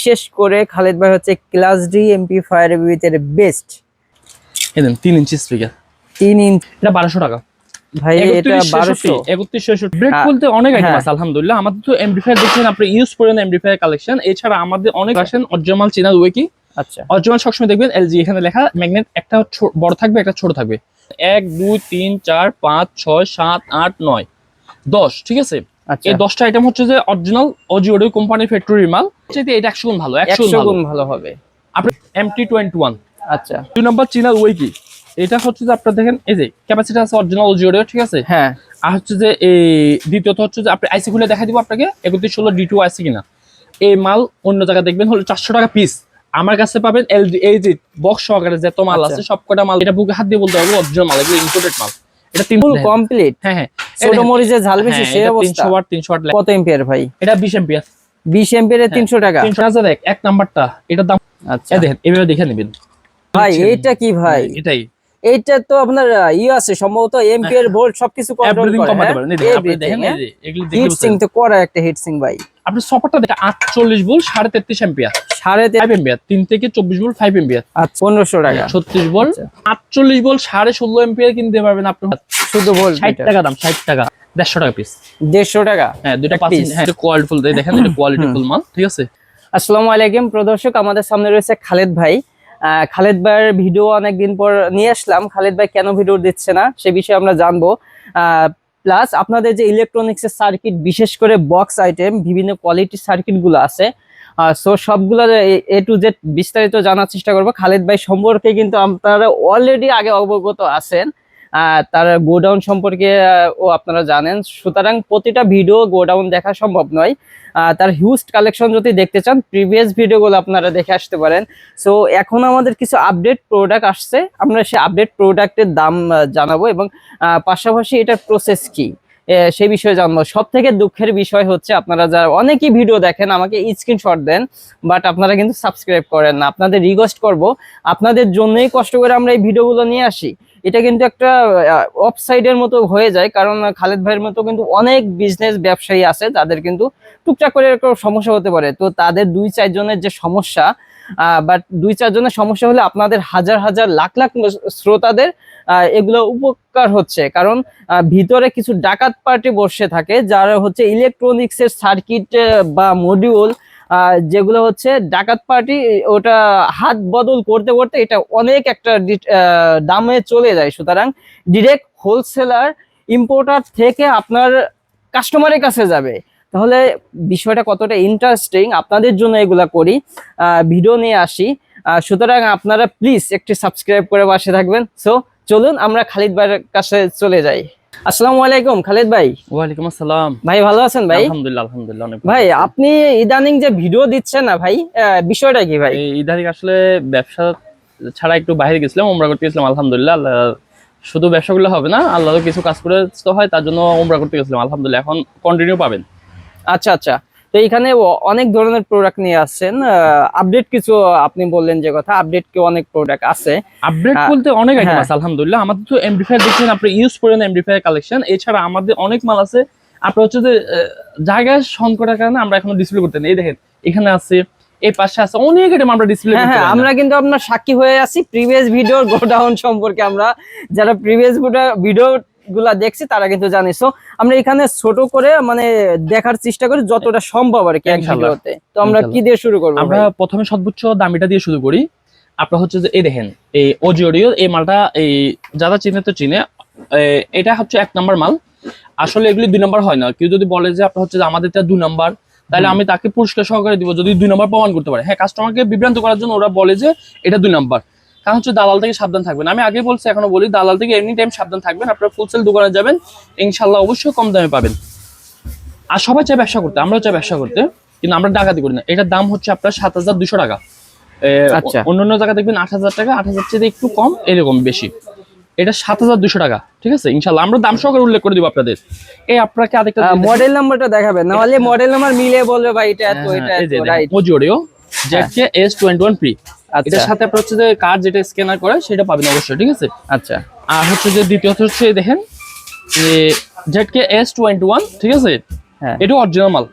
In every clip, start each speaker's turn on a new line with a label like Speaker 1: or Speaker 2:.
Speaker 1: বিশেষ করে খালেদ ভাই হচ্ছে ক্লাস ডি এমপি ফায়ার এর বেস্ট
Speaker 2: একদম তিন ইঞ্চি স্পিকার তিন ইঞ্চি এটা বারোশো টাকা
Speaker 1: ভাই এটা বারোশো
Speaker 2: একত্রিশ ব্রেক হ্যাঁ। খুলতে অনেক আইটেম হ্যাঁ। আছে আলহামদুলিল্লাহ আমাদের তো ফায়ার দেখছেন আপনি ইউজ করেন এমডিফায়ার কালেকশন এছাড়া আমাদের অনেক আছেন অজমাল দুই কি আচ্ছা অরিজিনাল সবসময় দেখবেন এলজি এখানে লেখা ম্যাগনেট একটা বড় থাকবে একটা ছোট থাকবে এক দুই তিন চার পাঁচ ছয় সাত আট নয় দশ ঠিক আছে আচ্ছা। এই দশটা আইটেম হচ্ছে যে অরিজিনাল কোম্পানি ফ্যাক্টরির মাল সেটি এটা একশো গুণ ভালো একশো গুণ ভালো হবে আপনি টোয়েন্টি ওয়ান আচ্ছা দুই নম্বর চীনা এটা হচ্ছে যে আপনার দেখেন এই যে ক্যাপাসিটি আছে অরিজিনাল ঠিক আছে হ্যাঁ আর হচ্ছে যে এই দ্বিতীয়ত হচ্ছে যে আপনি আইসি খুলে দেখা দিব আপনাকে একত্রিশ ষোলো ডি টু আইসি কিনা এই মাল অন্য জায়গায় দেখবেন হলো চারশো টাকা পিস আমার কাছে পাবেন এল এই যে বক্স সহকারে যত মাল আচ্ছা। আছে সবকটা মাল এটা বুকে হাত দিয়ে বলতে হবে অরিজিনাল মাল এগুলো ইম্পোর্টেড মাল
Speaker 1: এটা তিন ফুল কমপ্লিট হ্যাঁ হ্যাঁ ছোট মরিচে ঝাল বেশি হ্যাঁ, সে অবস্থা 300 ওয়াট কত এম্পিয়ার ভাই
Speaker 2: এটা 20 एंपিয়ার
Speaker 1: 20 एंपিয়ারে 300 টাকা
Speaker 2: 300 দেখ এক নাম্বারটা এটার দাম আচ্ছা দেখেন এভাবে দেখে নেবেন
Speaker 1: ভাই এটা কি ভাই হ্যাঁ, এটাই এইটা তো আপনার ই আছে সম্ভবত এমপিআর ভোল্ট হ্যাঁ। সবকিছু কন্ট্রোল
Speaker 2: করে কমাতে হ্যাঁ? পারে দেখেন হ্যাঁ?
Speaker 1: এই হিট সিং তো করা একটা হিট সিং ভাই
Speaker 2: আপনি সফটটা দেখেন 48 ভোল্ট 33.5 एंपিয়ার 33.5 एंपিয়াर 3 থেকে 24 ভোল্ট 5 एंपিয়ার
Speaker 1: আচ্ছা 1500 টাকা
Speaker 2: 36 ভোল্ট 48 ভোল্ট 16.5 एंपিয়ার কিনতে পারবেন আপনি শুধু ভোল্ট 60 টাকা দাম 60 টাকা 150 টাকা পিস 150 টাকা হ্যাঁ দুটো পাঁচ হ্যাঁ এটা কোয়ালিটি ফুল দেখেন এটা কোয়ালিটি ফুল মাল ঠিক আছে
Speaker 1: আসসালামু আলাইকুম প্রদর্শক আমাদের সামনে রয়েছে খালেদ ভাই খালেদ ভাইয়ের ভিডিও অনেকদিন পর নিয়ে আসলাম খালেদ ভাই কেন ভিডিও দিচ্ছে না সে বিষয়ে আমরা জানবো প্লাস আপনাদের যে ইলেকট্রনিক্সের সার্কিট বিশেষ করে বক্স আইটেম বিভিন্ন কোয়ালিটির সার্কিটগুলো আছে সো সবগুলো এ টু জেড বিস্তারিত জানার চেষ্টা করবো খালেদ ভাই সম্পর্কে কিন্তু আপনারা অলরেডি আগে অবগত আছেন তার গোডাউন সম্পর্কে ও আপনারা জানেন সুতরাং প্রতিটা ভিডিও গোডাউন দেখা সম্ভব নয় তার হিউজ কালেকশন যদি দেখতে চান প্রিভিয়াস ভিডিওগুলো আপনারা দেখে আসতে পারেন সো এখন আমাদের কিছু আপডেট প্রোডাক্ট আসছে আমরা সেই আপডেট প্রোডাক্টের দাম জানাবো এবং পাশাপাশি এটার প্রসেস কী সেই বিষয়ে জানবো সব থেকে দুঃখের বিষয় হচ্ছে আপনারা যারা অনেকেই ভিডিও দেখেন আমাকে স্ক্রিনশট দেন বাট আপনারা কিন্তু সাবস্ক্রাইব করেন না আপনাদের রিকোয়েস্ট করব আপনাদের জন্যই কষ্ট করে আমরা এই ভিডিওগুলো নিয়ে আসি এটা কিন্তু একটা অফসাইডের মতো হয়ে যায় কারণ খালেদ ভাইয়ের মতো কিন্তু অনেক বিজনেস ব্যবসায়ী আছে তাদের কিন্তু টুকটাক করে একটা সমস্যা হতে পারে তো তাদের দুই চারজনের যে সমস্যা বাট দুই চারজনের সমস্যা হলে আপনাদের হাজার হাজার লাখ লাখ শ্রোতাদের এগুলো উপকার হচ্ছে কারণ ভিতরে কিছু ডাকাত পার্টি বসে থাকে যারা হচ্ছে ইলেকট্রনিক্সের সার্কিট বা মডিউল যেগুলো হচ্ছে ডাকাত পার্টি ওটা হাত বদল করতে করতে এটা অনেক একটা দামে চলে যায় সুতরাং ডিরেক্ট হোলসেলার ইম্পোর্টার থেকে আপনার কাস্টমারের কাছে যাবে তাহলে বিষয়টা কতটা ইন্টারেস্টিং আপনাদের জন্য এগুলা করি ভিডিও নিয়ে আসি সুতরাং আপনারা প্লিজ একটি সাবস্ক্রাইব করে বসে থাকবেন সো চলুন আমরা খালিদ ভাইয়ের কাছে চলে যাই আসসালামু আলাইকুম খালিদ ভাই
Speaker 2: ওয়ালাইকুম আসসালাম
Speaker 1: ভাই ভালো আছেন ভাই
Speaker 2: আলহামদুলিল্লাহ আলহামদুলিল্লাহ
Speaker 1: ভাই আপনি ইদানিং যে ভিডিও দিচ্ছেন না ভাই বিষয়টা কি ভাই
Speaker 2: ইদানিং আসলে ব্যবসা ছাড়া একটু বাইরে গেছিলাম ওমরা করতে গেছিলাম আলহামদুলিল্লাহ শুধু ব্যবসাগুলো হবে না আল্লাহ কিছু কাজ করে তো হয় তার জন্য ওমরা করতে গেছিলাম আলহামদুলিল্লাহ এখন কন্টিনিউ পাবেন
Speaker 1: আচ্ছা আচ্ছা তো এখানে অনেক ধরনের প্রোডাক্ট নিয়ে আসছেন আপডেট কিছু আপনি বললেন যে কথা আপডেট কি অনেক প্রোডাক্ট আছে
Speaker 2: আপডেট বলতে অনেক আইটেম হ্যাঁ। আছে আলহামদুলিল্লাহ আমাদের তো এমডিফায়ার দেখছেন আপনি ইউজ করেন এমডিফায়ার কালেকশন এছাড়া আমাদের অনেক মাল আছে আপনার হচ্ছে যে জায়গার সংকটের কারণে আমরা এখন ডিসপ্লে করতে নেই দেখেন এখানে আছে এই পাশে আছে অনেক আইটেম আমরা ডিসপ্লে হ্যাঁ, হ্যাঁ
Speaker 1: আমরা কিন্তু আপনার সাক্ষী হয়ে আছি প্রিভিয়াস ভিডিওর গোডাউন সম্পর্কে আমরা যারা প্রিভিয়াস ভিডিও গুলা দেখছি তারা কিন্তু জানিস আমরা এখানে ছোট করে মানে দেখার চেষ্টা করি যতটা সম্ভব আর কি এক ভিডিওতে তো আমরা কি দিয়ে শুরু করব
Speaker 2: আমরা প্রথমে সর্বোচ্চ দামিটা দিয়ে শুরু করি আপনার হচ্ছে যে এই দেখেন এই অজিওডিও এই মালটা এই যারা চিনে তো চিনে এটা হচ্ছে এক নাম্বার মাল আসলে এগুলি দুই নাম্বার হয় না কেউ যদি বলে যে আপনার হচ্ছে আমাদেরটা দুই নাম্বার তাহলে আমি তাকে পুরস্কার সহকারে দিব যদি দুই নাম্বার প্রমাণ করতে পারে হ্যাঁ কাস্টমারকে বিভ্রান্ত করার জন্য ওরা বলে যে এটা দুই নাম্বার কারণ হচ্ছে দালাল থেকে সাবধান থাকবেন আমি আগে বলছি এখনো বলি দালাল থেকে এনি টাইম সাবধান থাকবেন আপনারা ফুলসেল দোকানে যাবেন ইনশাল্লাহ অবশ্যই কম দামে পাবেন আর সবাই চাই ব্যবসা করতে আমরাও চাই ব্যবসা করতে কিন্তু আমরা ডাকাতি করি না এটার দাম হচ্ছে আপনার সাত হাজার দুশো টাকা আচ্ছা। অন্যান্য জায়গা দেখবেন আট হাজার টাকা আট হাজার চেয়ে একটু কম এরকম বেশি এটা সাত হাজার দুশো টাকা ঠিক আছে ইনশাল্লাহ আমরা দাম সহকারে উল্লেখ করে দিব আপনাদের এই আপনাকে আরেকটা
Speaker 1: মডেল নাম্বারটা দেখাবেন নাহলে মডেল নাম্বার মিলে বলবে ভাই এটা এত হ্যাঁ, হ্যাঁ, এটা রাইট
Speaker 2: মজিওরিও জ্যাকে এস টোয়েন্টি ওয়ান প্রি আচ্ছা। এটার সাথে আপনার হচ্ছে যে কার্ড যেটা স্ক্যানার করে সেটা পাবেন অবশ্যই ঠিক আছে আচ্ছা আর হচ্ছে যে দ্বিতীয়ত হচ্ছে দেখেন যে জেডকে এস টোয়েন্টি ওয়ান ঠিক আছে হ্যাঁ এটা অরিজিনাল মাল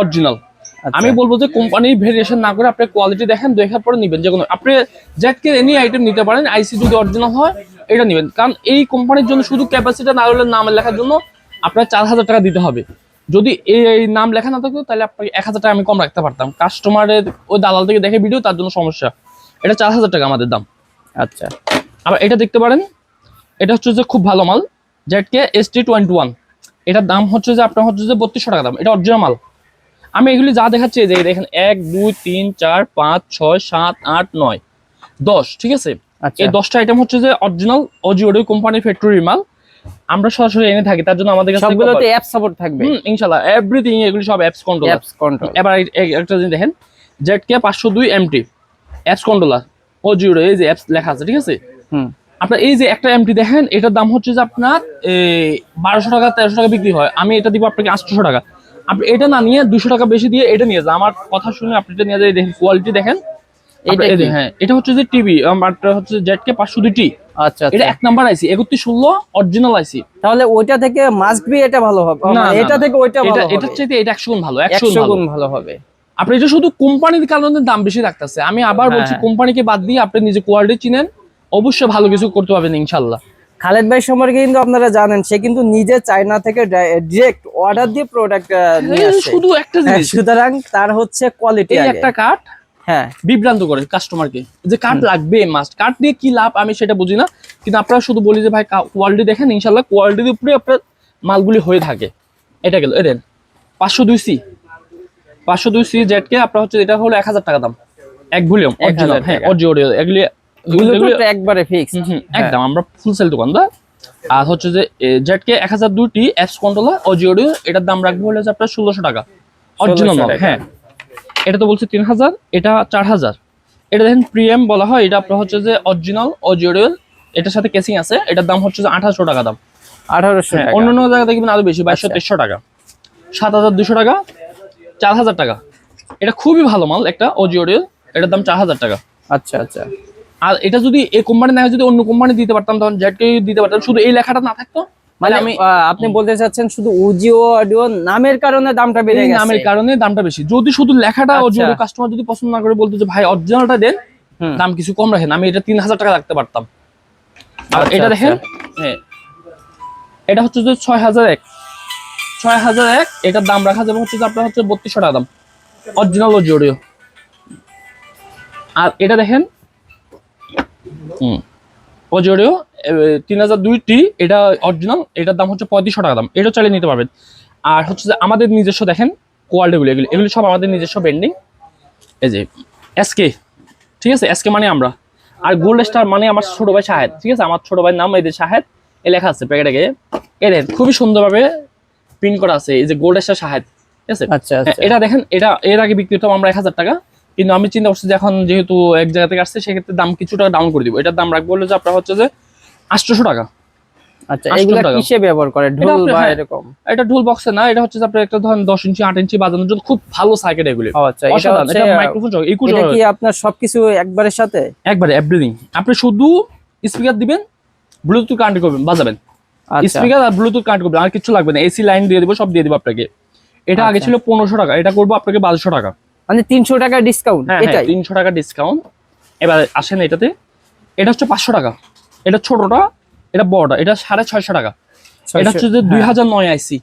Speaker 2: অরিজিনাল আচ্ছা। আমি বলবো যে কোম্পানির ভেরিয়েশন না করে আপনি কোয়ালিটি দেখেন দেখার পরে নেবেন যে কোনো আপনি জেটকে এনি আইটেম নিতে পারেন আইসি যদি অরিজিনাল হয় এটা নেবেন কারণ এই কোম্পানির জন্য শুধু ক্যাপাসিটি না হলে নাম লেখার জন্য আপনার চার হাজার টাকা দিতে হবে যদি এই নাম লেখা না থাকতো তাহলে আপনাকে এক হাজার টাকা আমি কম রাখতে পারতাম কাস্টমারের ওই দালাল থেকে দেখে ভিডিও তার জন্য সমস্যা এটা চার হাজার টাকা আমাদের দাম আচ্ছা আবার এটা দেখতে পারেন এটা হচ্ছে যে খুব ভালো মাল K S T twenty one এটার দাম হচ্ছে যে আপনার হচ্ছে যে বত্রিশশো টাকা দাম এটা অরিজিনাল মাল আমি এগুলি যা দেখাচ্ছি যে দেখেন এক দুই তিন চার পাঁচ ছয় সাত আট নয় দশ ঠিক আছে আচ্ছা। এই দশটা আইটেম হচ্ছে যে অরিজিনাল অজিওডি কোম্পানির ফ্যাক্টরির মাল আমরা সরাসরি এনে থাকি তার জন্য আমাদের কাছে
Speaker 1: সবগুলোতে অ্যাপ সাপোর্ট থাকবে
Speaker 2: ইনশাআল্লাহ এভরিথিং এগুলি সব অ্যাপস কন্ট্রোল অ্যাপস কন্ট্রোল এবার একটা জিনিস দেখেন জেড কে পাঁচশো দুই এমটি অ্যাপস কন্ট্রোলার ও জিরো এই যে অ্যাপস লেখা আছে ঠিক আছে হুম আপনার এই যে একটা এমটি দেখেন এটার দাম হচ্ছে যে আপনার বারোশো টাকা তেরোশো টাকা বিক্রি হয় আমি এটা দিব আপনাকে আটশোশো টাকা আপনি এটা না নিয়ে দুশো টাকা বেশি দিয়ে এটা নিয়ে যান আমার কথা শুনে আপনি এটা নিয়ে যায় দেখেন কোয়ালিটি দেখেন হ্যাঁ এটা হচ্ছে যে টিভি হচ্ছে জেড কে পাঁচশো দুটি আচ্ছা, আচ্ছা এটা এক নাম্বার আইসি একত্রিশ ষোলো অরিজিনাল আইসি
Speaker 1: তাহলে ওইটা থেকে মাস্ট বি এটা ভালো হবে না মানে এটা থেকে ওইটা
Speaker 2: এটা চাইতে এটা একশো গুণ ভালো একশো গুণ ভালো হবে আপনি যে শুধু কোম্পানির কারণে দাম বেশি রাখতেছে আমি আবার হ্যাঁ। বলছি কোম্পানিকে বাদ দিয়ে আপনি নিজে কোয়ালিটি চিনেন অবশ্যই ভালো কিছু করতে পারবেন ইনশাল্লাহ
Speaker 1: খালেদ ভাই সম্পর্কে কিন্তু আপনারা জানেন সে কিন্তু নিজে চায়না থেকে ডাইরেক্ট অর্ডার দিয়ে প্রোডাক্ট হ্যাঁ, নিয়ে আসে
Speaker 2: শুধু একটা হ্যাঁ, জিনিস
Speaker 1: সুতরাং তার হচ্ছে কোয়ালিটি একটা কাট হ্যাঁ
Speaker 2: বিভ্রান্ত করে কাস্টমারকে যে কাট লাগবে মাস্ট কাট দিয়ে কি লাভ আমি সেটা বুঝি না কিন্তু আপনারা শুধু বলি যে ভাই কোয়ালিটি দেখেন ইনশাল্লাহ কোয়ালিটির উপরে আপনার মালগুলি হয়ে থাকে এটা গেল এদের পাঁচশো দুই সি পাঁচশো দুই সিরিজ কে আপনার হচ্ছে এটা হলো এক হাজার টাকা দাম এক ভলিউম হ্যাঁ, হ্যাঁ অডিও এগুলি একবারে ফিক্স হ্যাঁ। একদম আমরা ফুল সেল দোকান দা আর হচ্ছে যে জেড কে এক হাজার দুইটি অ্যাপস কন্ট্রোলার অডিও অডিও এটার দাম রাখবো হলে আপনার ষোলোশো টাকা অরিজিনাল হ্যাঁ এটা তো বলছে তিন হাজার এটা চার হাজার এটা দেখেন প্রিএম বলা হয় এটা আপনার হচ্ছে যে অরিজিনাল অডিও এটার সাথে কেসিং আছে এটার দাম হচ্ছে যে আঠারোশো টাকা দাম আঠারোশো অন্য হ্যাঁ, অন্য জায়গায় দেখবেন আরো বেশি আচ্ছা। বাইশশো তেইশশো টাকা সাত হাজার দুশো টাকা চার হাজার টাকা এটা খুবই ভালো মাল একটা অজিওরে এটার দাম চার হাজার টাকা আচ্ছা আচ্ছা আর এটা যদি এই কোম্পানি না যদি অন্য কোম্পানি দিতে পারতাম তখন জেটকে দিতে পারতাম শুধু এই লেখাটা না থাকতো
Speaker 1: মানে, মানে আমি আপনি বলতে চাচ্ছেন শুধু ওজিও অডিও নামের কারণে দামটা বেড়ে গেছে নামের
Speaker 2: কারণে দামটা বেশি যদি শুধু লেখাটা অডিও আচ্ছা। কাস্টমার যদি পছন্দ না করে বলতো যে ভাই অরিজিনালটা দেন দাম কিছু কম রাখেন আমি এটা তিন হাজার টাকা রাখতে পারতাম আর আচ্ছা, এটা আচ্ছা। দেখেন হ্যাঁ এটা হচ্ছে যে ছয় হাজার এক ছয় হাজার এক এটার দাম রাখা যাবে হচ্ছে আপনার হচ্ছে বত্রিশশো টাকা দাম অরিজিনাল ও জোরিও আর এটা দেখেন হুম ও অজোরিও তিন হাজার দুইটি এটা অরিজিনাল এটার দাম হচ্ছে পঁয়ত্রিশশো টাকা দাম এটা চালিয়ে নিতে পারবেন আর হচ্ছে যে আমাদের নিজস্ব দেখেন কোয়ালিটিগুলো এগুলো এগুলি সব আমাদের নিজস্ব ব্র্যান্ডিং এই যে এসকে ঠিক আছে এসকে মানে আমরা আর গোল্ড স্টার মানে আমার ছোটো ভাই শাহেদ ঠিক আছে আমার ছোটো ভাইয়ের নাম এই যে শাহেদ এ লেখা আছে প্যাকেটে গিয়ে এ দেখেন খুবই সুন্দরভাবে প্রিন্ট করা আছে এই যে গোল্ডের সাহায্য ঠিক আছে আচ্ছা, হ্যাঁ, আচ্ছা এটা দেখেন এটা এর আগে বিক্রি হতো আমরা এক হাজার টাকা কিন্তু আমি চিন্তা করছি যে এখন যেহেতু এক জায়গা থেকে আসছে সেক্ষেত্রে দাম কিছুটা ডাউন করে দিব এটার দাম রাখবো হলো যে আপনার হচ্ছে যে আটশোশো টাকা
Speaker 1: আচ্ছা কিসে ব্যবহার করে ঢোল বা হ্যাঁ, এরকম
Speaker 2: এটা ঢোল বক্সে না এটা হচ্ছে আপনার একটা ধরেন 10 ইঞ্চি 8 ইঞ্চি বাজানোর জন্য খুব ভালো সাইকেল এগুলো
Speaker 1: আচ্ছা এটা মাইক্রোফোন এটা কি আপনার সবকিছু একবারের সাথে
Speaker 2: একবারে এভরিথিং আপনি শুধু স্পিকার দিবেন ব্লুটুথ কানেক্ট করবেন বাজাবেন আচ্ছা। স্পিকার আর ব্লুটুথ কানেক্ট করবেন আর কিছু লাগবে না এসি লাইন দিয়ে দেবো সব দিয়ে দেবো আপনাকে এটা আগে আচ্ছা। ছিল পনেরোশো টাকা এটা করবো আপনাকে বারোশো টাকা
Speaker 1: মানে তিনশো টাকা ডিসকাউন্ট
Speaker 2: হ্যাঁ, হ্যাঁ, তিনশো টাকা ডিসকাউন্ট এবার আসেন এটাতে এটা হচ্ছে পাঁচশো টাকা এটা ছোটটা এটা বড়টা এটা সাড়ে ছয়শো টাকা এটা হচ্ছে যে হ্যাঁ। দুই হাজার নয় আইসি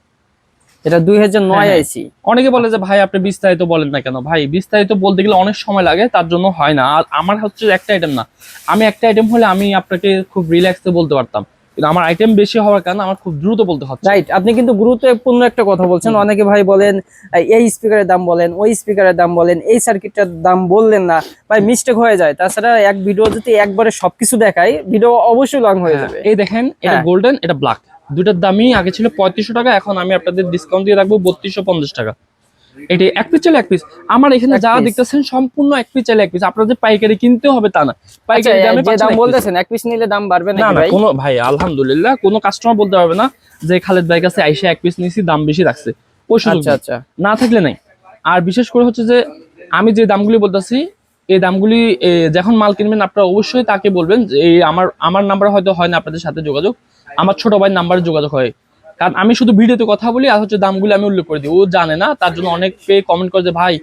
Speaker 1: এটা দুই হাজার নয় আইসি
Speaker 2: অনেকে বলে যে ভাই আপনি বিস্তারিত বলেন না কেন ভাই বিস্তারিত বলতে গেলে অনেক সময় লাগে তার জন্য হয় না আর আমার হচ্ছে একটা আইটেম না আমি একটা আইটেম হলে আমি আপনাকে খুব রিল্যাক্সে বলতে পারতাম আমার আইটেম বেশি হওয়ার কারণে আমার খুব দ্রুত বলতে হচ্ছে
Speaker 1: রাইট আপনি কিন্তু গুরুত্বপূর্ণ একটা কথা বলছেন অনেকে ভাই বলেন এই স্পিকারের দাম বলেন ওই স্পিকারের দাম বলেন এই সার্কিটটার দাম বললেন না ভাই মিস্টেক হয়ে যায় তাছাড়া এক ভিডিও যদি একবারে সবকিছু দেখাই ভিডিও অবশ্যই লং হয়ে হ্যাঁ। যাবে
Speaker 2: এই দেখেন এটা গোল্ডেন হ্যাঁ। এটা ব্ল্যাক দুটার দামই আগে ছিল পঁয়ত্রিশশো টাকা এখন আমি আপনাদের ডিসকাউন্ট দিয়ে রাখবো বত্রিশশো পঞ্চাশ টাকা এটি এক পিস চাইলে এক পিস আমার এখানে যা দেখতেছেন সম্পূর্ণ এক পিস চাইলে এক পিস আপনাদের পাইকারি কিনতে হবে তা না
Speaker 1: পাইকারি আচ্ছা, দামে দাম বলতেছেন এক পিস নিলে দাম বাড়বে না না কোনো
Speaker 2: ভাই আলহামদুলিল্লাহ কোনো কাস্টমার বলতে পারবে না যে খালেদ ভাই কাছে আইসে এক পিস নিছি দাম বেশি রাখছে আচ্ছা আচ্ছা না থাকলে নাই আর বিশেষ করে হচ্ছে যে আমি যে দামগুলি বলতেছি এই দামগুলি যখন মাল কিনবেন আপনারা অবশ্যই তাকে বলবেন যে আমার আমার নাম্বার হয়তো হয় না আপনাদের সাথে যোগাযোগ আমার ছোট ভাই নাম্বারে যোগাযোগ হয় কারণ আমি শুধু ভিডিওতে কথা বলি আর হচ্ছে দামগুলি আমি উল্লেখ করে দিই ও জানে না তার জন্য অনেক পেয়ে কমেন্ট করে যে ভাই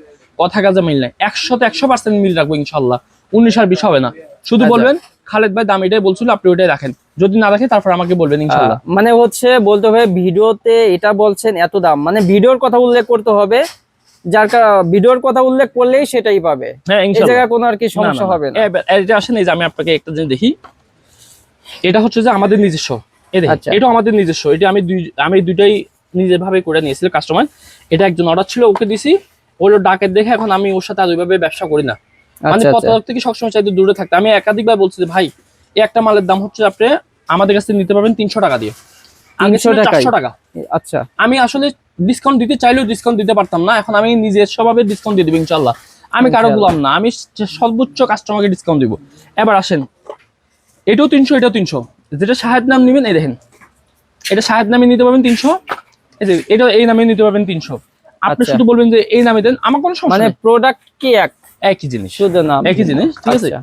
Speaker 2: কথা কাজে মিল নাই একশোতে একশো পার্সেন্ট মিল রাখবো ইনশাল্লাহ উনিশ আর বিশ হবে না শুধু আচ্ছা। বলবেন খালেদ ভাই দাম এটাই বলছিল আপনি ওটাই রাখেন যদি না রাখে তারপর আমাকে বলবেন ইনশাল্লাহ
Speaker 1: মানে হচ্ছে বলতে হবে ভিডিওতে এটা বলছেন এত দাম মানে ভিডিওর কথা উল্লেখ করতে হবে যার ভিডিওর কথা উল্লেখ করলেই সেটাই পাবে
Speaker 2: হ্যাঁ এই জায়গায়
Speaker 1: কোনো আর কি সমস্যা হবে না
Speaker 2: এটা আসেন এই যে আমি আপনাকে একটা জিনিস দেখি এটা হচ্ছে যে আমাদের নিজস্ব আচ্ছা। এটা আমাদের নিজস্ব এটা আমি দুই আমি দুইটাই নিজের ভাবে করে নিয়েছিল কাস্টমার এটা একজন অর্ডার ছিল ওকে দিছি ওলো ডাকে দেখে এখন আমি ওর সাথে আর ওইভাবে ব্যবসা করি না আচ্ছা, মানে আচ্ছা। প্রতারক থেকে সবসময় চাইতে দূরে থাকতে আমি একাধিকবার বলছি যে ভাই এই একটা মালের দাম হচ্ছে আপনি আমাদের কাছে নিতে পারবেন তিনশো টাকা দিয়ে আমি আসলে ডিসকাউন্ট দিতে চাইলেও ডিসকাউন্ট দিতে পারতাম না এখন আমি নিজের স্বভাবে ডিসকাউন্ট দিয়ে দেবো ইনশাল্লাহ আমি কারো গুলাম না আমি সর্বোচ্চ কাস্টমারকে ডিসকাউন্ট দিব এবার আসেন এটাও তিনশো এটাও তিনশো যেটা সাহেব নাম নেবেন এই দেখেন এটা সাহেব নামে নিতে পারবেন তিনশো এই যে এটা এই নামে নিতে পারবেন তিনশো আপনি আচ্ছা। শুধু বলবেন যে এই নামে দেন আমার কোনো সমস্যা মানে
Speaker 1: প্রোডাক্ট কি এক একই জিনিস শুধু নাম
Speaker 2: একই জিনিস ঠিক আছে আচ্ছা।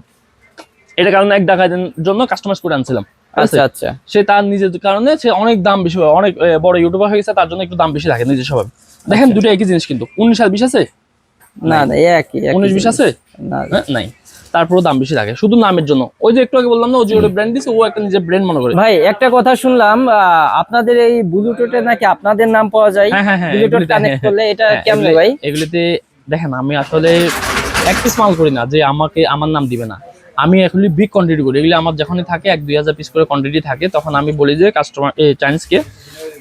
Speaker 2: এটা কারণে এক টাকা জন্য কাস্টমাইজ করে আনছিলাম আচ্ছা আচ্ছা সে তার নিজের কারণে সে অনেক দাম বেশি অনেক বড় ইউটিউবার হয়ে গেছে তার জন্য একটু দাম বেশি লাগে নিজের স্বভাব দেখেন আচ্ছা। দুটো একই জিনিস কিন্তু উনিশ আর বিশ আছে
Speaker 1: না না একই উনিশ বিশ আছে না হ্যাঁ,
Speaker 2: নাই তারপরও দাম বেশি থাকে শুধু নামের জন্য ওই যে একটু আগে বললাম না ও যে ব্র্যান্ড দিছে ও একটা নিজের ব্র্যান্ড মনে করে
Speaker 1: ভাই একটা কথা শুনলাম আপনাদের এই বুলুটুটে নাকি আপনাদের নাম পাওয়া যায় বুলুটুট হ্যাঁ, হ্যাঁ, হ্যাঁ, কানেক্ট করলে এটা কেমন ভাই
Speaker 2: এগুলিতে দেখেন আমি আসলে এক পিস মাল করি না যে আমাকে আমার নাম দিবে না আমি এখন বিগ কোয়ান্টিটি করি এগুলি আমার যখনই থাকে এক দুই হাজার পিস করে কোয়ান্টিটি থাকে তখন আমি বলি যে কাস্টমার চাইন্সকে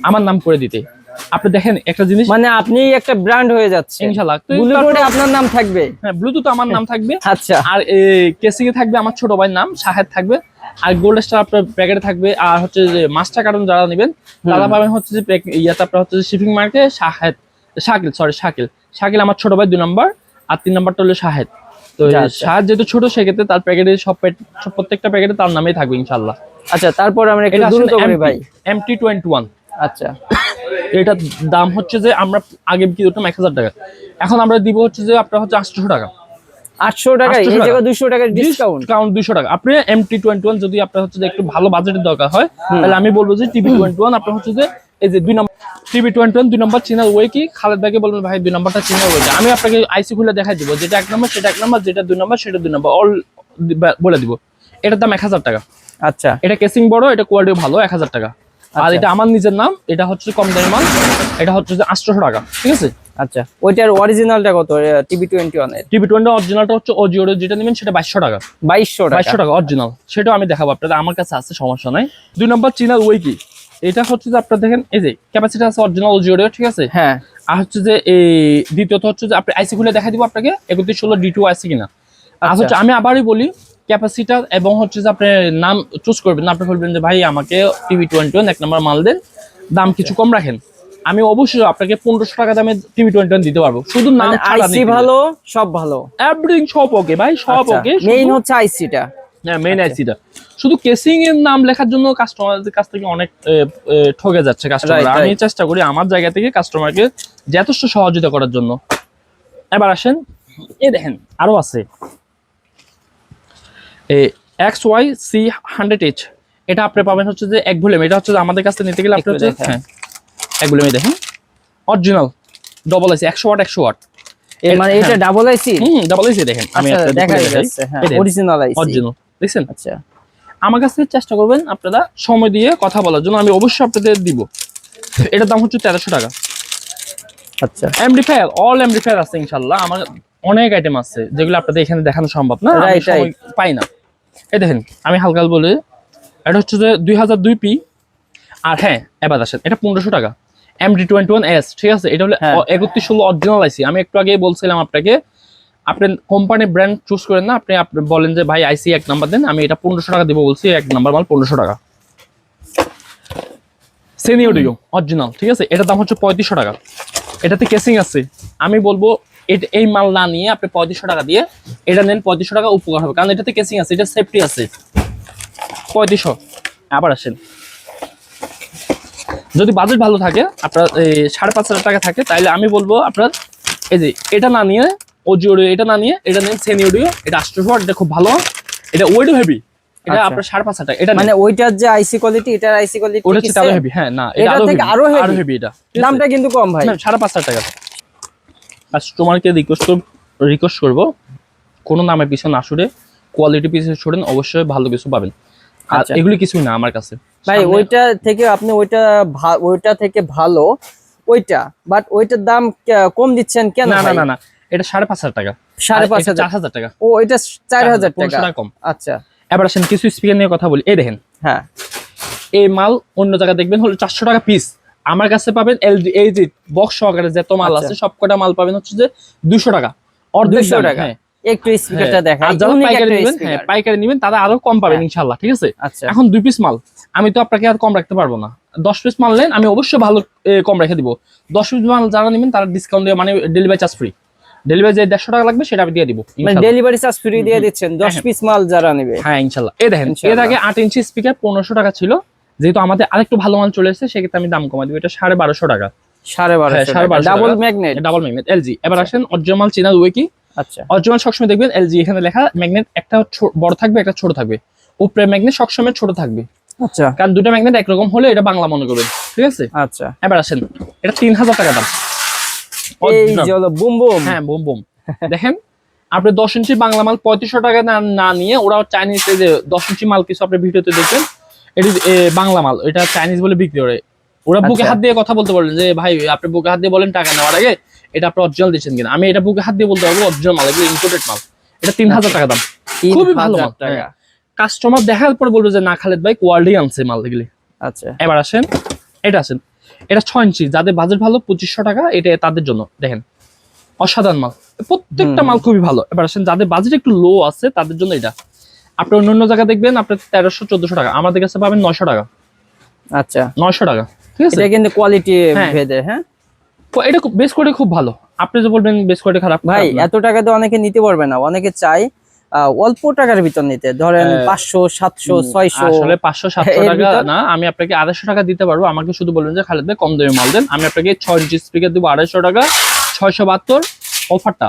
Speaker 2: আমার নাম করে দিতে আপনি দেখেন একটা জিনিস
Speaker 1: মানে আপনি একটা ব্র্যান্ড হয়ে যাচ্ছে ইনশাআল্লাহ আপনার নাম থাকবে
Speaker 2: হ্যাঁ ব্লুটুথ আমার নাম থাকবে আচ্ছা আর কেসিং এ থাকবে আমার ছোট ভাইয়ের নাম শাহেদ থাকবে আর গোল্ড স্টার আপনার প্যাকেটে থাকবে আর হচ্ছে যে মাস্টার কার্ড যারা নেবেন তারা পাবেন হচ্ছে যে ইয়াটা আপনার হচ্ছে শিপিং মার্কে শাহেদ শাকিল সরি শাকিল শাকিল আমার ছোট ভাই দুই নম্বর আর তিন নম্বরটা হলো শাহেদ তো আচ্ছা, আচ্ছা। শাহেদ যেহেতু ছোট সেক্ষেত্রে তার প্যাকেটে সব প্যাকেট প্রত্যেকটা প্যাকেটে তার নামেই থাকবে ইনশাল্লাহ আচ্ছা তারপর আমরা একটু দ্রুত করে ভাই এমটি টোয়েন্টি ওয়ান আচ্ছা এটার দাম হচ্ছে যে আমরা আগে বিক্রি করতাম এক হাজার টাকা এখন আমরা দিব হচ্ছে যে আপনার হচ্ছে আটশো টাকা আটশো টাকা এই জায়গায় দুশো টাকার টাকা আপনি ওয়ান আপনার হচ্ছে যে আমি বলবো যে টিভি টোয়েন্টি ওয়ান আপনার হচ্ছে যে এই যে দুই নম্বর টিভি টোয়েন্টি ওয়ান দুই নম্বর চিনার ওয়ে কি খালেদ ভাইকে বলবেন ভাই দুই নম্বরটা চিনার ওয়ে আমি আপনাকে আইসি খুলে দেখাই দিব যেটা এক নম্বর সেটা এক নম্বর যেটা দুই নম্বর সেটা দুই নম্বর অল বলে দিব এটার দাম এক হাজার টাকা আচ্ছা এটা কেসিং বড় এটা কোয়ালিটি ভালো এক হাজার টাকা আর আচ্ছা। এটা আমার নিজের নাম এটা হচ্ছে কম দামের মাল এটা হচ্ছে যে আটশো টাকা ঠিক আছে আচ্ছা ওইটার অরিজিনালটা কত TV twenty one TV twenty অরিজিনালটা হচ্ছে অজিওর যেটা নেবেন সেটা বাইশশো টাকা বাইশশো বাইশশো টাকা অরিজিনাল সেটাও আমি দেখাবো আপনাদের আমার কাছে আছে সমস্যা নাই দুই নম্বর চিনার ওয়েকি এটা হচ্ছে যে আপনার দেখেন এই যে ক্যাপাসিটি আছে অরিজিনাল জিওডের ঠিক আছে হ্যাঁ আর হচ্ছে যে এই দ্বিতীয়ত হচ্ছে যে আপনি আইসি খুলে দেখা দিব আপনাকে একত্রিশ ষোলো ডি টু আইসি কিনা আর আচ্ছা। হচ্ছে আমি আবারই বলি ক্যাপাসিটার এবং হচ্ছে যে আপনি নাম চুজ করবেন আপনি বলবেন যে ভাই আমাকে টিভি টোয়েন্টি ওয়ান এক নম্বর মাল দেন দাম কিছু কম রাখেন আমি অবশ্যই আপনাকে পনেরোশো টাকা দামে টিভি টোয়েন্টি দিতে পারবো শুধু মানে নাম আইসি ভালো সব ভালো এভরিথিং সব ওকে ভাই সব ওকে আচ্ছা, মেইন হচ্ছে আইসিটা হ্যাঁ মেইন আইসিটা আচ্ছা। শুধু কেসিং এর নাম লেখার জন্য কাস্টমারদের কাছ থেকে অনেক ঠকে যাচ্ছে কাস্টমার আমি চেষ্টা করি আমার জায়গা থেকে কাস্টমারকে যথেষ্ট সহযোগিতা করার জন্য এবার আসেন এ দেখেন আরো আছে X Y C hundred H এটা আপনি পাবেন হচ্ছে যে এক ভলিউম এটা হচ্ছে আমাদের কাছে নিতে গেলে আপনি হচ্ছে হ্যাঁ, হ্যাঁ এক ভলিউমে দেখেন অরিজিনাল ডবল আইসি একশো ওয়াট একশো ওয়াট মানে এটা ডাবল হ্যাঁ। আইসি হুম ডাবল আইসি দেখেন আমি অরিজিনাল আইসি অরিজিনাল দেখছেন আচ্ছা আমার কাছে চেষ্টা করবেন আপনারা সময় দিয়ে কথা বলার জন্য আমি অবশ্যই আপনাদের দিব এটার দাম হচ্ছে তেরোশো টাকা আচ্ছা অ্যাম্পলিফায়ার অল অ্যাম্পলিফায়ার আছে ইনশাল্লাহ আমার অনেক আইটেম আছে যেগুলো আপনাদের এখানে দেখানো সম্ভব না পাই না এই দেখেন আমি হালকাল বলে এটা হচ্ছে যে দুই হাজার দুই পি আর হ্যাঁ এবার আসেন এটা পনেরোশো টাকা M D twenty one S ঠিক আছে এটা হলো হ্যাঁ। একত্রিশ ষোলো অরিজিনাল আইসি আমি একটু আগে বলছিলাম আপনাকে আপনি কোম্পানি ব্র্যান্ড চুজ করেন না আপনি আপনি বলেন যে ভাই আইসি এক নাম্বার দেন আমি এটা পনেরোশো টাকা দেবো বলছি এক নাম্বার মাল পনেরোশো টাকা সেনি অরিজিনাল ঠিক আছে এটার দাম হচ্ছে পঁয়ত্রিশশো টাকা এটাতে কেসিং আছে আমি বলবো এই মাল না নিয়ে আপনি পঁয়ত্রিশশো টাকা দিয়ে এটা নেন পঁয়ত্রিশশো টাকা উপকার হবে কারণ এটাতে কেসিং আছে এটা সেফটি আছে পঁয়ত্রিশশো আবার আসেন যদি বাজেট ভালো থাকে আপনার এই সাড়ে পাঁচ হাজার টাকা থাকে তাহলে আমি বলবো আপনার এই যে এটা না নিয়ে ওজি অডিও এটা না নিয়ে এটা নেন সেনি অডিও এটা আষ্টশো এটা খুব ভালো এটা ওয়েডও আচ্ছা। মানে হেভি আরো হেভি হ্যাঁ, এটা দামটা কিন্তু কম ভাই সাড়ে পাঁচ হাজার টাকা কাস্টমারকে রিকোয়েস্ট রিকোয়েস্ট করবো কোনো নামের পিছনে না সরে কোয়ালিটি পিছনে সরেন অবশ্যই ভালো কিছু পাবেন আর আচ্ছা। এগুলি কিছুই না আমার কাছে ভাই ওইটা থেকে আপনি ওইটা ওইটা থেকে ভালো ওইটা বাট ওইটার দাম কম দিচ্ছেন কেন না না না এটা সাড়ে পাঁচ হাজার টাকা সাড়ে পাঁচ হাজার চার হাজার টাকা ও এটা চার হাজার টাকা কম আচ্ছা এবার আসেন কিছু স্পিকার নিয়ে কথা বলি এই দেখেন হ্যাঁ এই মাল অন্য জায়গায় দেখবেন হলো চারশো টাকা পিস আমার কাছে পাবেন এলজি এই যে বক্স সহকারে যত মাল আচ্ছা। আছে সবকটা মাল পাবেন হচ্ছে যে দুশো টাকা অর্ধেক টাকা হ্যাঁ। হ্যাঁ। হ্যাঁ, তারা আচ্ছা। আমি তো আপনাকে আর কম রাখতে পারবো না দশ পিস মাল নেন আমি অবশ্যই ভালো কম রেখে দিব দশ পিস মাল যারা নেবেন তারা ডিসকাউন্ট দিয়ে মানে ডেলিভারি চার্জ ফ্রি ডেলিভারি যে দেড়শো টাকা লাগবে সেটা আমি দিয়ে দিব মানে ডেলিভারি চার্জ ফ্রি দিয়ে দিচ্ছেন দশ পিস মাল যারা নেবে হ্যাঁ ইনশাল্লাহ এ দেখেন এর আগে আট ইঞ্চি স্পিকার পনেরোশো টাকা ছিল যেহেতু আমাদের আরেকটু ভালো মাল চলে এসেছে সেক্ষেত্রে আমি দাম কমা দিব এটা সাড়ে বারোশো টাকা সাড়ে হ্যাঁ, ডাবল হ্যাঁ, আচ্ছা। আসেন আচ্ছা। সবসময় দেখবেন লেখা একটা বড় থাকবে একটা ছোট থাকবে উপরে সবসময় থাকবে আচ্ছা। দুটো একরকম হলে এটা বাংলা মনে করবেন ঠিক আছে আচ্ছা এবার আসেন এটা তিন হাজার টাকা দাম বুম হ্যাঁ বুম বুম দেখেন আপনি দশ ইঞ্চি বাংলা মাল পঁয়ত্রিশশো টাকা না নিয়ে ওরা চাইনিজ যে দশ ইঞ্চি মাল কিছু আপনি ভিডিওতে দেখবেন এটি বাংলা মাল এটা চাইনিজ বলে বিক্রি করে ওরা বুকে আচ্ছা। হাত দিয়ে কথা বলতে পারলেন যে ভাই আপনি বুকে হাত দিয়ে বলেন টাকা নেওয়ার আগে এটা আপনি অরিজিনাল দিচ্ছেন কিনা আমি এটা বুকে হাত দিয়ে বলতে পারবো অরিজিনাল মাল এগুলো ইম্পোর্টেড মাল এটা তিন হাজার আচ্ছা। টাকা দাম খুবই ভালো টাকা কাস্টমার দেখার পর বলবে যে না খালেদ ভাই কোয়ালিটি আনছে মাল এগুলি আচ্ছা এবার আসেন এটা আসেন এটা ছয় ইঞ্চি যাদের বাজেট ভালো পঁচিশশো টাকা এটা তাদের জন্য দেখেন অসাধারণ মাল প্রত্যেকটা মাল খুবই ভালো এবার আসেন যাদের বাজেট একটু লো আছে তাদের জন্য এটা আপনি অন্য অন্য জায়গা দেখবেন আপনি তেরোশো চোদ্দশো টাকা আমাদের কাছে পাবেন নয়শো টাকা আচ্ছা নয়শো টাকা ঠিক আছে কিন্তু কোয়ালিটি হ্যাঁ। ভেদে হ্যাঁ এটা বেশ করে খুব ভালো আপনি যে বলবেন বেশ কোয়ালিটি খারাপ ভাই এত টাকা তো অনেকে নিতে পারবে না অনেকে চাই অল্প টাকার ভিতর নিতে ধরেন হ্যাঁ। পাঁচশো সাতশো ছয়শো আসলে পাঁচশো সাতশো টাকা না আমি আপনাকে আড়াইশো টাকা দিতে পারবো আমাকে শুধু বলবেন যে খালেদ কম দামে মাল দেন আমি আপনাকে ছয় ইঞ্চি স্পিকার দিব আড়াইশো টাকা ছয়শো বাহাত্তর অফারটা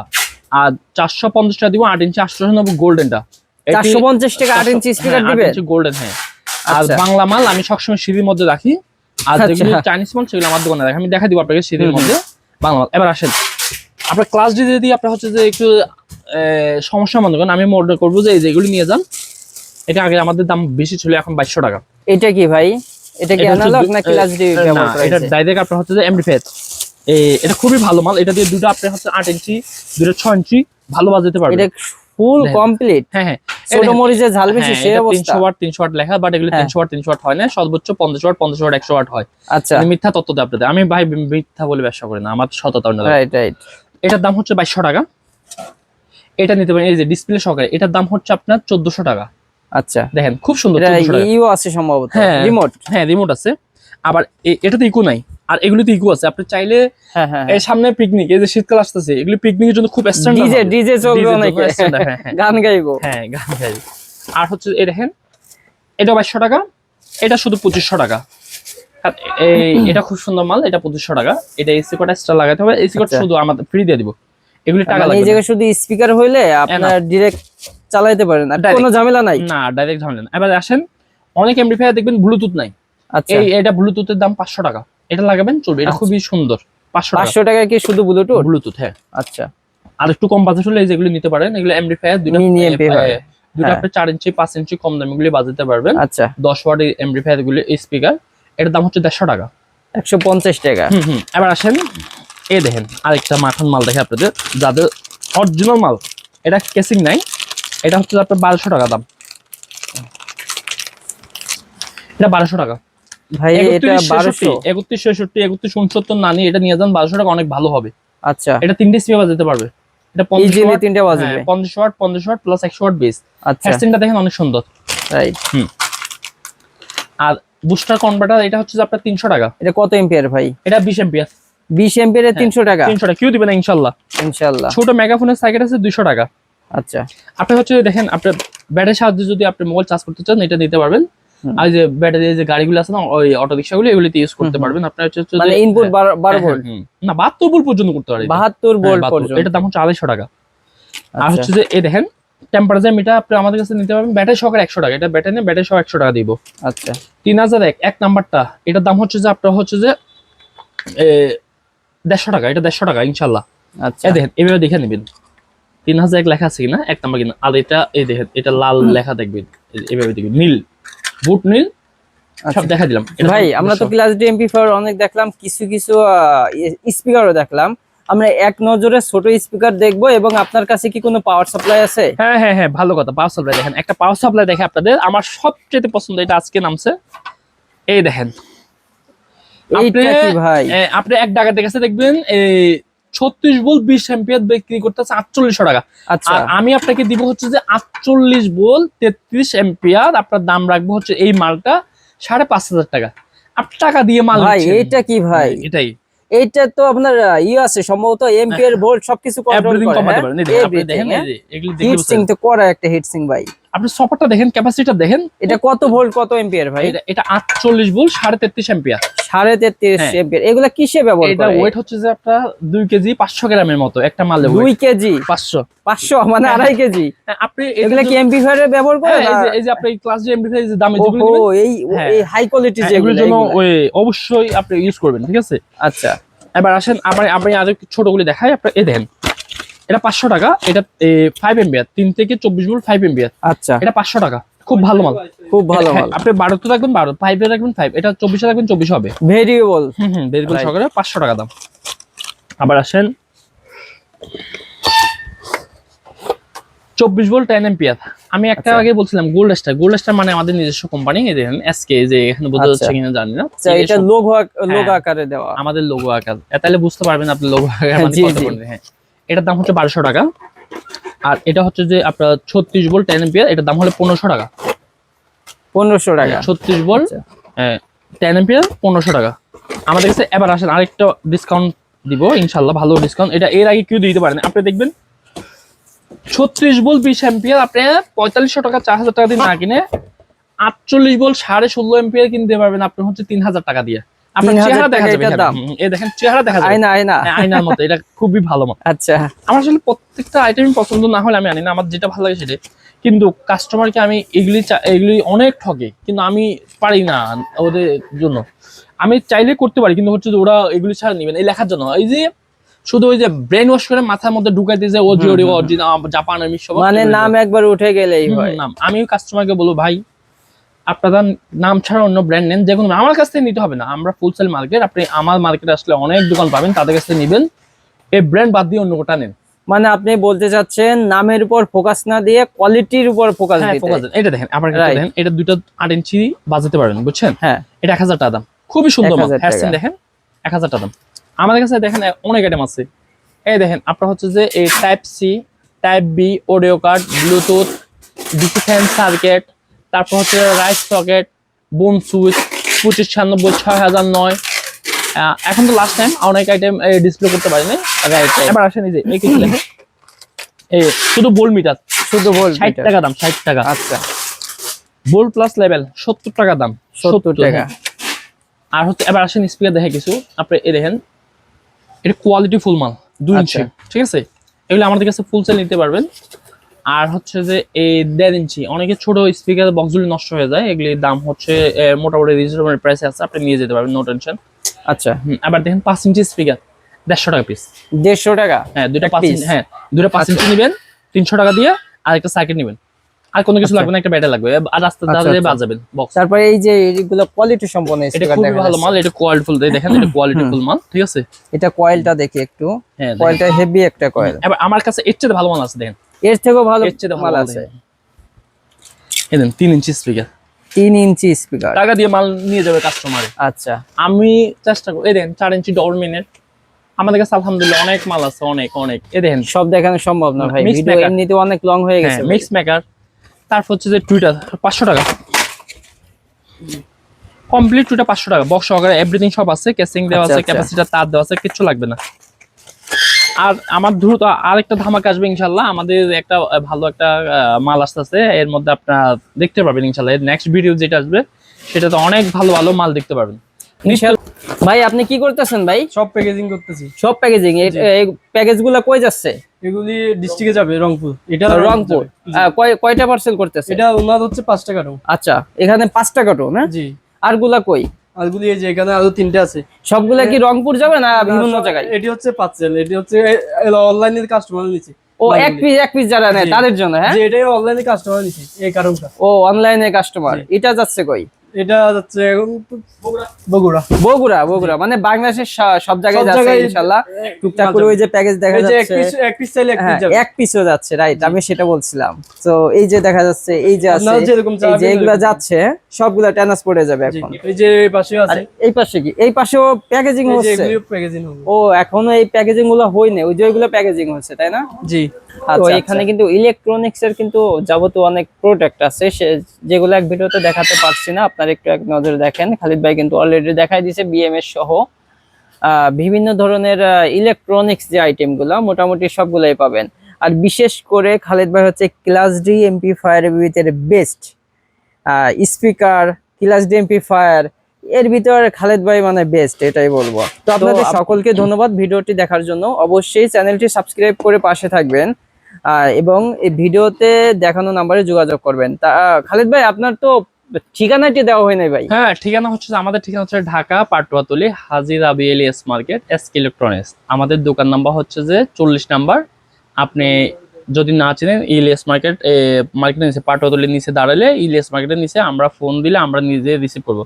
Speaker 2: আর চারশো পঞ্চাশ টাকা দিব আট ইঞ্চি আটশো নব্বই গোল্ডেনটা 450 টাকা 8 ইঞ্চি স্পিকার দিবে গোল্ডেন হ্যাঁ আর আচ্ছা। বাংলা মাল আমি সবসময় সিঁড়ির মধ্যে রাখি আর আচ্ছা। যেগুলো চাইনিজ মাল সেগুলো আমার দোকানে রাখি আমি দেখা দিব আপনাকে সিঁড়ির মধ্যে বাংলা মাল এবার আসেন আপনার ক্লাস আপনার হচ্ছে যে একটু সমস্যা মনে করেন আমি অর্ডার করবো যে যেগুলি নিয়ে যান এটা আগে আমাদের দাম বেশি ছিল এখন বাইশশো টাকা এটা কি ভাই এটা কি অ্যানালগ না ক্লাস ডি এটা ডাইরেক্ট আপনার হচ্ছে যে এমডি ফেজ এটা খুবই ভালো মাল এটা দিয়ে দুটো আপনার হচ্ছে আট ইঞ্চি দুটো ছয় ইঞ্চি ভালো বাজাতে পারবে ফুল কমপ্লিট হ্যাঁ হ্যাঁ, হ্যাঁ লেখা বাট এগুলো হ্যাঁ। হয় না সর্বোচ্চ ওয়াট হয় আচ্ছা মিথ্যা আপনাদের আমি ভাই মিথ্যা বলে ব্যবসা করি না আমার এটার দাম হচ্ছে টাকা এটা নিতে পারেন এই যে ডিসপ্লে সহকারে এটার দাম হচ্ছে আপনার চোদ্দশো টাকা আচ্ছা দেখেন খুব সুন্দর আছে সম্ভবত হ্যাঁ রিমোট হ্যাঁ রিমোট আছে আবার এটা তো ইকো নাই আর এগুলো তো ইকো আছে আপনি চাইলে হ্যাঁ, হ্যাঁ, হ্যাঁ। এই সামনে পিকনিক এই যে শীতকাল আসতেছে এগুলি পিকনিকের জন্য খুব ডিজে ডিজে চলবে নাকি গান গাইবো হ্যাঁ গান গাইবো আর হচ্ছে এই দেখেন এটা বাইশশো টাকা এটা শুধু পঁচিশশো টাকা এটা খুব সুন্দর মাল এটা পঁচিশশো টাকা এটা এসি কোড এক্সট্রা লাগাতে হবে এসি কোড আচ্ছা। শুধু আমাদের ফ্রি দিয়ে দিব এগুলো টাকা লাগবে এই জায়গায় শুধু স্পিকার হইলে আপনার ডাইরেক্ট চালাতে পারেন আর কোনো ঝামেলা নাই না ডাইরেক্ট ঝামেলা না এবার আসেন অনেক এমপ্লিফায়ার দেখবেন ব্লুটুথ নাই আচ্ছা। এই এটা ব্লুটুথের দাম পাঁচশো টাকা এটা লাগাবেন চলবে এটা আচ্ছা। খুবই সুন্দর পাঁচশো পাঁচশো টাকা কি শুধু ব্লুটুথ ব্লুটুথ হ্যাঁ আচ্ছা আর একটু কম বাজেট হলে যেগুলো নিতে পারেন এগুলো এমডিফায়ার দুটো হ্যাঁ। দুটো হ্যাঁ। আপনি চার ইঞ্চি পাঁচ ইঞ্চি কম দামে গুলো বাজাতে পারবেন আচ্ছা দশ ওয়াট এমডিফায়ার গুলো স্পিকার এটার দাম হচ্ছে দেড়শো টাকা একশো পঞ্চাশ টাকা হুম এবার আসেন এ দেখেন আরেকটা মাখন মাল দেখে আপনাদের যাদের অরিজিনাল মাল এটা কেসিং নাই এটা হচ্ছে আপনার বারোশো টাকা দাম এটা বারোশো টাকা ভাই এটা এটা নিয়ে যান টাকা অনেক ভালো হবে আচ্ছা এটা তিনটে পারবে তিনটে হ্যাঁ, প্লাস আচ্ছা। অনেক সুন্দর আর বুস্টার কনভার্টার এটা হচ্ছে আপনার টাকা এটা কত ভাই এটা হ্যাঁ, টাকা টাকা ছোট মেগাফোনের টাকা আচ্ছা আপনি হচ্ছে দেখেন আপনার ব্যাটের সাহায্যে যদি আপনি মোবাইল চার্জ করতে চান এটা নিতে পারবেন আর যে ব্যাটারি যে গাড়িগুলো আছে না ওই অটো রিক্সাগুলো এগুলিতে ইউজ করতে পারবেন আপনার হচ্ছে মানে ইনপুট 12 ভোল্ট না 72 ভোল্ট পর্যন্ত করতে 72 ভোল্ট হ্যাঁ, পর্যন্ত এটা দাম হচ্ছে 250 টাকা আর আচ্ছা। হচ্ছে যে এই দেখেন টেম্পারেচার মিটার আপনি আমাদের কাছে নিতে পারবেন ব্যাটারি সহকারে টাকা এটা ব্যাটারি ব্যাটারি সহ টাকা দিব আচ্ছা এক নাম্বারটা এটার দাম হচ্ছে যে আপনার হচ্ছে যে দেড়শো টাকা এটা দেড়শো টাকা ইনশাআল্লাহ আচ্ছা দেখেন এভাবে দেখে নেবেন তিন হাজার এক লেখা আছে কিনা এক নাম্বার কিনা আর এটা এই দেখেন এটা লাল লেখা দেখবেন এইভাবে দেখবেন নীল বুট নীল সব আচ্ছা। দেখা দিলাম ভাই আমরা তো ক্লাস ডি এমপি ফোর অনেক দেখলাম কিছু কিছু স্পিকারও দেখলাম আমরা এক নজরে ছোট স্পিকার দেখবো এবং আপনার কাছে কি কোনো পাওয়ার সাপ্লাই আছে হ্যাঁ হ্যাঁ হ্যাঁ ভালো কথা পাওয়ার সাপ্লাই দেখেন একটা পাওয়ার সাপ্লাই দেখে আপনাদের আমার সবচেয়ে পছন্দ এটা আজকে নামছে এই দেখেন ভাই আপনি এক ডাকাতের কাছে দেখবেন এই ছত্রিশ বল বিশ এম্পিয়ার বিক্রি করতেছে আটচল্লিশশো টাকা আচ্ছা। আর আমি আপনাকে দিব হচ্ছে যে আটচল্লিশ বল তেত্রিশ এম্পিয়ার আপনার দাম রাখবো হচ্ছে এই মালটা সাড়ে পাঁচ হাজার টাকা আপনি টাকা দিয়ে মাল ভাই এটা কি ভাই হ্যাঁ, এটাই এইটা তো আপনার ইয়ে আছে সম্ভবত এম্পিয়ার হ্যাঁ। বল সবকিছু কন্ট্রোল করে হ্যাঁ? দেখেন এগুলি সিং তো করা একটা সিং ভাই আপনি সফটটা দেখেন ক্যাপাসিটিটা দেখেন এটা কত ভোল্ট কত এম্পিয়ার ভাই এটা 48 ভোল্ট 33 এম্পিয়ার 33 এম্পিয়ার এগুলা কিসে ব্যবহার করে এটা ওয়েট হচ্ছে যে আপনার 2 কেজি 500 গ্রামের মতো একটা মালে 2 কেজি 500 500 মানে হ্যাঁ। আড়াই কেজি হ্যাঁ, আপনি এগুলা কি এমপ্লিফায়ারে হ্যাঁ, ব্যবহার করেন এই যে এই যে আপনি ক্লাস জি এমপ্লিফায়ার যে দামে যেগুলো ও এই এই হাই কোয়ালিটি যেগুলো জন্য অবশ্যই আপনি ইউজ করবেন ঠিক আছে আচ্ছা এবার আসেন আপনি আপনি আরো ছোটগুলি দেখাই আপনি এ দেন এটা পাঁচশো টাকা এটা ফাইভ এমবিআর তিন থেকে চব্বিশ বল ফাইভ এমবিআর আচ্ছা এটা পাঁচশো টাকা খুব ভালো মাল খুব ভালো মাল আপনি বারোতে রাখবেন বারো ফাইভে রাখবেন ফাইভ এটা চব্বিশে রাখবেন চব্বিশ হবে ভেরিয়েবল হুম ভেরিয়েবল সকালে পাঁচশো টাকা দাম আবার আসেন চব্বিশ ভোল্ট টেন এম্পিয়ার আমি একটা আচ্ছা। আগে বলছিলাম গোল্ড স্টার গোল্ড স্টার মানে আমাদের নিজস্ব কোম্পানি দেখেন এসকে যে এখানে বোঝা আচ্ছা। যাচ্ছে কিনা জানি না আচ্ছা, এটা লোগো লোগো হ্যাঁ। আকারে দেওয়া আমাদের লোগো আকার তাহলে বুঝতে পারবেন আপনি লোগো আকার হ্যাঁ, মানে কত হ্যাঁ এটার দাম হচ্ছে বারোশো টাকা আর এটা হচ্ছে যে আপনার ছত্রিশ বল টেন এম্পিয়ার এটার দাম হলো পনেরোশো টাকা পনেরোশো টাকা ছত্রিশ বল টেন এম্পিয়ার পনেরোশো টাকা আমাদের কাছে এবার আসেন আরেকটা ডিসকাউন্ট দিব ইনশাল্লাহ ভালো ডিসকাউন্ট এটা এর আগে কেউ দিতে পারেন আপনি দেখবেন ছত্রিশ বল বিশ এম্পিয়ার আপনি পঁয়তাল্লিশশো টাকা চার হাজার টাকা দিয়ে না কিনে আটচল্লিশ বল সাড়ে ষোলো এম্পিয়ার কিনতে পারবেন আপনি হচ্ছে তিন হাজার টাকা দিয়ে হ্যাঁ। হ্যাঁ, আচ্ছা। আমি এগুলি এগুলি অনেক ঠকে কিন্তু আমি পারি না ওদের জন্য আমি চাইলে করতে পারি কিন্তু হচ্ছে ওরা এগুলি ছাড়া নিবেন এই লেখার জন্য এই যে শুধু ওই যে ব্রেন ওয়াশ করে মাথার মধ্যে ঢুকাই দিয়ে ও জিওরি জাপান আমি সব মানে নাম একবার উঠে গেলেই হয় নাম আমি কাস্টমারকে বলবো ভাই আপনারা নাম ছাড়া অন্য ব্র্যান্ড নেন যেগুলো আমার কাছ থেকে নিতে হবে না আমরা ফুলসেল মার্কেট আপনি আমার মার্কেটে আসলে অনেক দোকান পাবেন তাদের কাছ থেকে নেবেন এই ব্র্যান্ড বাদ দিয়ে অন্য কোটা নেন মানে আপনি বলতে চাচ্ছেন নামের উপর ফোকাস না দিয়ে কোয়ালিটির উপর ফোকাস হ্যাঁ, এটা দেখেন আমার দেখেন এটা দুটো 8 ইঞ্চি বাজাতে পারেন বুঝছেন হ্যাঁ এটা এক হাজার টাকা দাম খুবই সুন্দর হ্যাঁ দেখেন এক হাজার টাকা দাম আমাদের কাছে দেখেন অনেক আইটেম আছে এই দেখেন আপনার হচ্ছে যে এই type C type B audio card Bluetooth DC fan circuit তারপর হচ্ছে রাইস পকেট বোন সুইচ পঁচিশ ছিয়ানব্বই ছয় হাজার নয় এখন তো লাস্ট টাইম অনেক আইটেম ডিসপ্লে করতে পারিনি এবার আসেন যে এই কিছু লেখে এই শুধু বোল মিটার শুধু বোল ষাট টাকা দাম ষাট টাকা আচ্ছা বোল প্লাস লেভেল সত্তর টাকা দাম সত্তর টাকা আর হচ্ছে এবার আসেন স্পিকার দেখে কিছু আপনি এ দেখেন এটা কোয়ালিটি ফুল মাল দুই ইঞ্চি আচ্ছা। ঠিক আছে এগুলো আমাদের কাছে ফুল সেল নিতে পারবেন আর হচ্ছে যে এই দেড় ইঞ্চি অনেকে ছোট স্পিকার বক্সগুলি নষ্ট হয়ে যায় এগুলির দাম হচ্ছে মোটামুটি রিজনেবল প্রাইসে আছে আপনি নিয়ে যেতে পারবেন নো টেনশন আচ্ছা আবার দেখেন পাঁচ ইঞ্চি স্পিকার দেড়শো টাকা পিস দেড়শো টাকা হ্যাঁ দুটা পাঁচ হ্যাঁ দুটা পাঁচ আচ্ছা। ইঞ্চি নেবেন তিনশো টাকা দিয়ে আর একটা সাইকেল নেবেন আর কোনো কিছু আচ্ছা। লাগবে না একটা ব্যাটারি লাগবে আর রাস্তা ধারে বাজাবেন বক্স তারপরে এই যে এগুলো কোয়ালিটি সম্পন্ন এটা খুব ভালো মাল এটা কোয়ালিটি ফুল দেখেন এটা কোয়ালিটি ফুল মাল ঠিক আছে এটা কয়েলটা দেখি একটু হ্যাঁ কয়েলটা হেভি একটা কয়েল এবার আমার কাছে এর চেয়ে ভালো মাল আছে দেখেন এর থেকেও ভালো এর চেয়ে ভালো আছে এই দেখেন 3 ইঞ্চি স্পিকার 3 ইঞ্চি স্পিকার টাকা দিয়ে মাল নিয়ে যাবে কাস্টমারে আচ্ছা আমি চেষ্টা করব এই দেখেন 4 ইঞ্চি ডবল মিনিট আমাদের কাছে আলহামদুলিল্লাহ অনেক মাল আছে অনেক অনেক এই দেখেন সব দেখানো সম্ভব না ভাই ভিডিও এমনিতে অনেক লং হয়ে হ্যাঁ, গেছে মিক্স মেকার তারপর হচ্ছে যে টুইটার পাঁচশো টাকা কমপ্লিট টুইটা পাঁচশো টাকা বক্স সহকারে এভরিথিং সব আছে কেসিং দেওয়া আছে ক্যাপাসিটার আচ্ছা, আচ্ছা। তার দেওয়া আছে কিচ্ছু লাগবে না আর আমার দ্রুত আরেকটা ধামাক আসবে ইনশাল্লাহ আমাদের একটা ভালো একটা মাল আসতেছে এর মধ্যে আপনার দেখতে পাবেন ইনশাল্লাহ এর নেক্সট ভিডিও যেটা আসবে সেটাতে অনেক ভালো ভালো মাল দেখতে পাবেন পারবেন ভাই আপনি কি করতেছেন ভাই সব প্যাকেজিং করতেছি সব প্যাকেজিং এই প্যাকেজগুলো কই যাচ্ছে এগুলি ডিস্ট্রিক্টে যাবে রংপুর এটা রংপুর কয়টা পার্সেল করতেছে এটা উনাদ হচ্ছে 5 টাকা কাটো আচ্ছা এখানে 5 টাকা কাটো না জি আরগুলা কই আরগুলি এই যে এখানে আরো তিনটা আছে সবগুলা কি রংপুর যাবে না বিভিন্ন জায়গায় এটি হচ্ছে পার্সেল এটি হচ্ছে অনলাইনের কাস্টমার নিচে ও এক পিস এক পিস যারা নেয় তাদের জন্য হ্যাঁ এটাই অনলাইনে কাস্টমার নিচে এই কারণটা ও অনলাইনে কাস্টমার এটা যাচ্ছে কই এটা বগুড়া বগুড়া বগুড়া মানে বাংলাদেশের সব জায়গায় যাচ্ছে ইনশাআল্লাহ টুকটাক করে ওই যে প্যাকেজ দেখা যাচ্ছে এক পিস চাইলে এক পিসও হ্যাঁ, যাচ্ছে রাইট আমি সেটা বলছিলাম তো এই যে দেখা যাচ্ছে এই যে আছে এই যে এগুলা যাচ্ছে ট্রান্সপোর্টে যাবে এখন এই যে এই পাশে আছে এই পাশে কি এই পাশেও প্যাকেজিং হচ্ছে ও এখনো এই প্যাকেজিং গুলো হয়নি ওই যে ওইগুলো প্যাকেজিং হচ্ছে তাই না জি আচ্ছা, আচ্ছা। এখানে কিন্তু ইলেকট্রনিক্স এর কিন্তু যাবতীয় অনেক প্রোডাক্ট আছে যেগুলো এক ভিডিওতে দেখাতে পারছি না আপনার রাস্তার একটু এক নজরে দেখেন খালিদ ভাই কিন্তু অলরেডি দেখাই দিছে বিএমএস সহ বিভিন্ন ধরনের ইলেকট্রনিক্স যে আইটেমগুলো মোটামুটি সবগুলোই পাবেন আর বিশেষ করে খালেদ ভাই হচ্ছে ক্লাস ডি এমপি ফায়ার ভিতরে best speaker class D amplifier এর ভিতরে খালেদ ভাই মানে বেস্ট এটাই বলবো তো আপনাদের সকলকে ধন্যবাদ ভিডিওটি দেখার জন্য অবশ্যই চ্যানেলটি সাবস্ক্রাইব করে পাশে থাকবেন এবং এই ভিডিওতে দেখানো নাম্বারে যোগাযোগ করবেন তা খালেদ ভাই আপনার তো ঠিকানাটি দেওয়া হয় নাই ভাই হ্যাঁ ঠিকানা হচ্ছে আমাদের ঠিকানা হচ্ছে ঢাকা পাটুয়াতলি হাজির আবিএল এস মার্কেট এস ইলেকট্রনিক্স আমাদের দোকান নাম্বার হচ্ছে যে চল্লিশ নাম্বার আপনি যদি না চেনেন ইলিয়াস মার্কেট মার্কেটের নিচে পাটুয়াতলির নিচে দাঁড়ালে ইলিয়াস মার্কেটের নিচে আমরা ফোন দিলে আমরা নিজে রিসিভ করব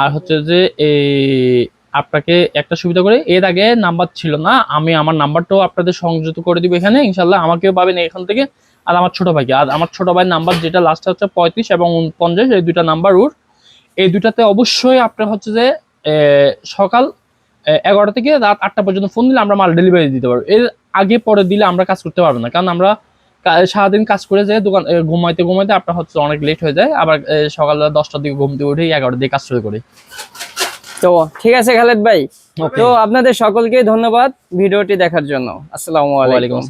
Speaker 2: আর হচ্ছে যে এই আপনাকে একটা সুবিধা করে এর আগে নাম্বার ছিল না আমি আমার নাম্বারটাও আপনাদের সংযুক্ত করে দিব এখানে ইনশাল্লাহ আমাকেও পাবেন এখান থেকে আর আমার ছোট ভাইকে আর আমার ছোট ভাইয়ের নাম্বার যেটা লাস্ট হচ্ছে পঁয়ত্রিশ এবং উনপঞ্চাশ এই দুটা নাম্বার ওর এই দুটাতে অবশ্যই আপনার হচ্ছে যে সকাল এগারোটা থেকে রাত আটটা পর্যন্ত ফোন দিলে আমরা মাল ডেলিভারি দিতে পারবো এর আগে পরে দিলে আমরা কাজ করতে পারবো না কারণ আমরা সারাদিন কাজ করে যাই দোকান ঘুমাইতে ঘুমাইতে আপনার হচ্ছে অনেক লেট হয়ে যায় আবার সকালবেলা দশটার দিকে ঘুম থেকে উঠে এগারোটা দিকে কাজ শুরু করি তো ঠিক আছে খালেদ ভাই তো আপনাদের সকলকে ধন্যবাদ ভিডিওটি দেখার জন্য আসসালামু আলাইকুম